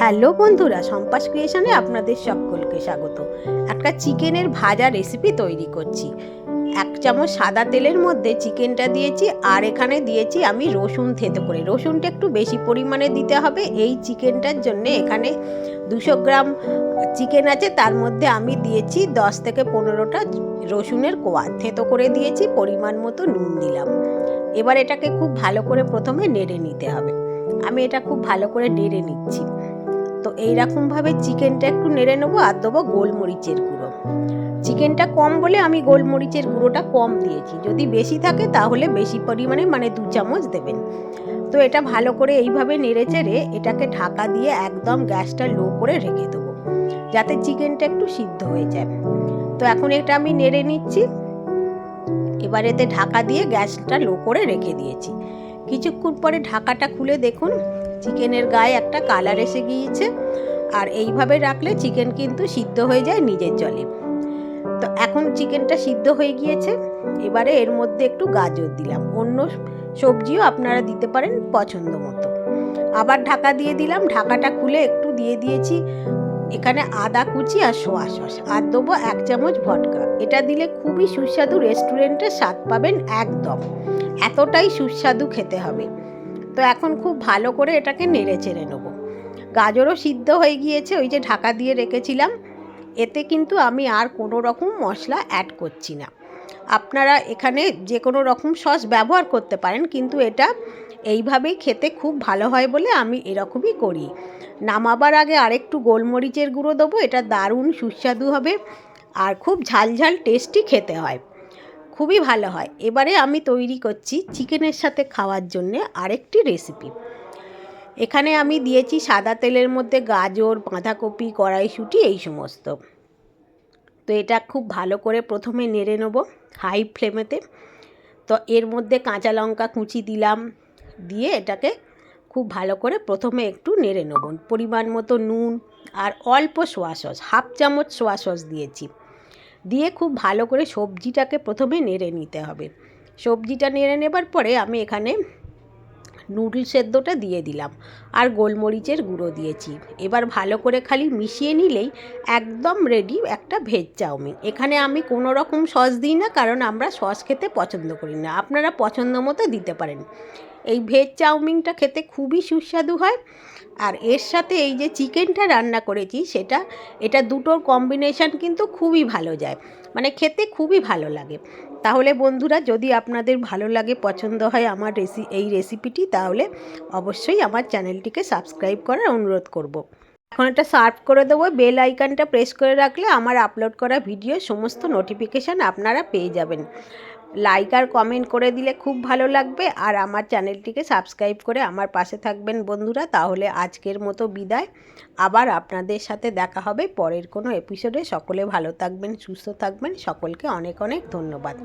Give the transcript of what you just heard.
Hello বন্ধুরা সম্পাস ক্রিয়েশনে আপনাদের সকলকে স্বাগত। একটা চিকেনের ভাজা রেসিপি তৈরি করছি। এক চামচ সাদা তেলের মধ্যে চিকেনটা দিয়েছি, আর এখানে দিয়েছি আমি রসুন থেতো করে। রসুনটা একটু বেশি পরিমাণে দিতে হবে, এই চিকেনটার জন্য এখানে দুশো গ্রাম চিকেন আছে, তার মধ্যে আমি দিয়েছি দশ থেকে পনেরোটা রসুনের কোয়া। থেতো করে দিয়েছি, পরিমাণ মতো নুন দিলাম এবার এটাকে খুব ভালো করে প্রথমে নেড়ে নিতে হবে। আমি এটা খুব ভালো করে নেড়ে নিচ্ছি। তো এইরকমভাবে চিকেনটা একটু নেড়ে নেব আর দেবো গোলমরিচের গুঁড়ো। চিকেনটা কম বলে আমি গোলমরিচের গুঁড়োটা কম দিয়েছি। যদি বেশি থাকে তাহলে বেশি পরিমাণে মানে দু চামচ দেবেন। তো এটা ভালো করে এইভাবে নেড়ে চেড়ে এটাকে ঢাকা দিয়ে একদম গ্যাসটা লো করে রেখে দেবো, যাতে চিকেনটা একটু সিদ্ধ হয়ে যায়। তো এখন এটা আমি নেড়ে নিচ্ছি। এবার এতে ঢাকা দিয়ে গ্যাসটা লো করে রেখে দিয়েছি। কিছুক্ষণ পরে ঢাকাটা খুলে দেখুন। চিকেনের গায়ে একটা কালার এসে গিয়েছে। আর এইভাবে রাখলে চিকেন কিন্তু সিদ্ধ হয়ে যায় নিজের জলে। তো এখন চিকেনটা সিদ্ধ হয়ে গিয়েছে। এবারে এর মধ্যে একটু গাজর দিলাম। অন্য সবজিও আপনারা দিতে পারেন পছন্দ মতো। আবার ঢাকা দিয়ে দিলাম। ঢাকাটা খুলে একটু দিয়ে দিয়েছি। এখানে আদা কুচি আর সোয়া সস। আর দেবো এক চামচ ভটকা। এটা দিলে খুবই সুস্বাদু রেস্টুরেন্টের স্বাদ পাবেন একদম। এতটাই সুস্বাদু খেতে হবে। তো এখন খুব ভালো করে এটাকে নেড়ে চেড়ে নেব। গাজরও সিদ্ধ হয়ে গিয়েছে, ওই যে ঢাকা দিয়ে রেখেছিলাম। এতে কিন্তু আমি আর কোনো রকম মশলা অ্যাড করছি না। আপনারা এখানে যে কোনো রকম সস ব্যবহার করতে পারেন, কিন্তু এটা এইভাবেই খেতে খুব ভালো হয় বলে আমি এরকমই করি। নামাবার আগে আরেকটু গোলমরিচের গুঁড়ো দেবো, এটা দারুণ সুস্বাদু হবে আর খুব ঝালঝাল টেস্টি খেতে হয়। খুবই ভালো হয়। এবারে আমি তৈরি করছি চিকেনের সাথে খাওয়ার জন্যে আরেকটি রেসিপি এখানে আমি দিয়েছি সাদা তেলের মধ্যে গাজর, বাঁধাকপি, কড়াইশুঁটি, এই সমস্ত। তো এটা খুব ভালো করে প্রথমে নেড়ে নেব হাই ফ্লেমেতে। তো এর মধ্যে কাঁচা লঙ্কা কুচি দিলাম। দিয়ে এটাকে খুব ভালো করে প্রথমে একটু নেড়ে নেব। পরিমাণ মতো নুন আর অল্প সোয়া সস হাফ চামচ সোয়া সস দিয়েছি। দিয়ে খুব ভালো করে সবজিটাকে প্রথমে নেড়ে নিতে হবে। সবজিটা নেড়ে নেবার পরে আমি এখানে নুডল সেদ্ধটা দিয়ে দিলাম আর গোলমরিচের গুঁড়ো দিয়েছি। এবার ভালো করে খালি মিশিয়ে নিলেই একদম রেডি একটা ভেজ চাউমিন। এখানে আমি কোনো রকম সস দিই না, কারণ আমরা সস খেতে পছন্দ করি না। আপনারা পছন্দ মতো দিতে পারেন। এই ভেজ চাউমিনটা খেতে খুবই সুস্বাদু হয়। আর এর সাথে এই যে চিকেনটা রান্না করেছি, সেটা, এটা দুটোর কম্বিনেশান কিন্তু খুবই ভালো যায়। মানে খেতে খুবই ভালো লাগে। তাহলে বন্ধুরা, যদি আপনাদের ভালো লাগে, পছন্দ হয় আমার রেসি এই রেসিপিটি তাহলে অবশ্যই আমার চ্যানেলটিকে সাবস্ক্রাইব করার অনুরোধ করব। এখন এটা সার্ভ করে দেবো বেল আইকানটা প্রেস করে রাখলে আমার আপলোড করা ভিডিও সমস্ত নোটিফিকেশান আপনারা পেয়ে যাবেন লাইক আর কমেন্ট করে দিলে খুব ভালো লাগবে। আর আমার চ্যানেলটিকে সাবস্ক্রাইব করে আমার পাশে থাকবেন বন্ধুরা। তাহলে আজকের মতো বিদায়। আবার আপনাদের সাথে দেখা হবে পরের কোনো এপিসোডে সকলে ভালো থাকবেন, সুস্থ থাকবেন। সকলকে অনেক অনেক ধন্যবাদ।